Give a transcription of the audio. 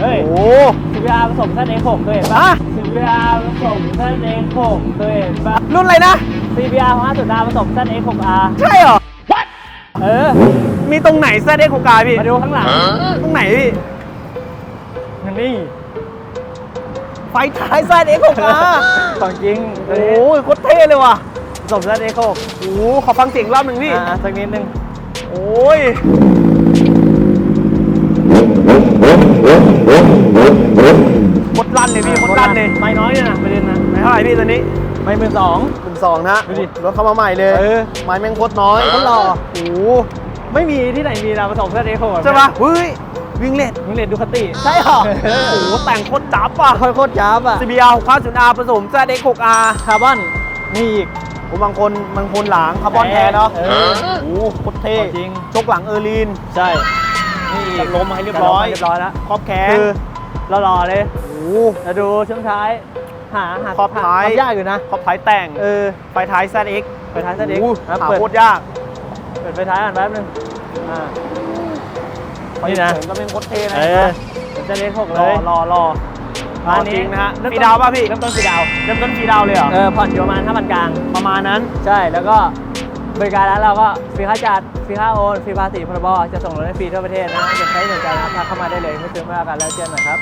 เฮ้ยโอ้ CBR ผสมท่านเอ็กหกเคยเห็นปะฮะ CBR ผสมท่านเอ็กหกเคยเห็นปะรุ่นอะไรนะ CBR ของอาสุดาผสมท่านเอ็กหก R ใช่เหรอ เออ มีตรงไหนแซดเอ็กโคกาพี่ มาดูข้างหลัง ตรงไหนพี่นี่ไฟท้ายแซดเอ็กโคกาของจริงโอ้ยโคตรเท่เลยว่ะผสมท่านเอ็กหกโอ้โหขอฟังเสียงรอบหนึ่งพี่อ่าสักนิดนึงโอ้ย นเลยไม่น้อยเลยนะประเด็นนะไหนเท่าไหร่พี่ตัวนี้ไม่เป็นสองหนึ่งสองนะดูดิรถเข้ามาใหม่เลยเออ ไม้แม่งโคตรน้อยโคตรหล่อโอ้โหไม่มีที่ไหนมีนะผสมท่านเอ็กหกใช่ปะเฮ้ยวิ่งเล่นมึงเรียนดูคติใช่เหรอโอ้โหแต่งโคตรจับอะโคตรโคตรจ้าบอะ CBR 650R ผสม ZX 6R คาร์บอนมีอีกผมบางคนบางคนหลังคาร์บอนแท้เนาะเออโอ้โหโคตรเท่จริงชกหลังเออร์ลีน ใช่ นี่อีกจัดลมมาให้เรียบร้อยจัดลมมาเรียบร้อยแล้วครอบแข้งคือเรารอเลย โอ้โหจะดูช่วงท้าย หาหาขอบท้ายหทำยากอยู่นะขอบท้ายแต่งเออไฟท้าย ZX ไฟท้าย ZX โอ้โหครับหาเปิดโคตรยากเปิดไฟท้ายก่อนแป๊บนึงอ่านี่นะเสียงก็เป็นโคตรเท่นะเออผมจะเล่นหกรเลอยรอรอร้านนี้จริงนะฮะเริ่มฟรีต้นดาวป่ะพี่เริ่มต้นฟรีดาวเริ่มต้นฟรีดาวเลยเหรอเออผ่อนอยู่ประมาณ5,000กลาง ประมาณนั้นใช่แล้วก็บริการร้านเราก็ฟรีค่าจัดฟรีค่าโอนฟรีภาษีพรบจะส่งรถให้ฟรีทั่วประเทศนะอยากใช้เหมือนกันนะครับทักเข้ามาได้เลยไม่ซื้อไม่ว่ากันแล้วเจอกันนะครับ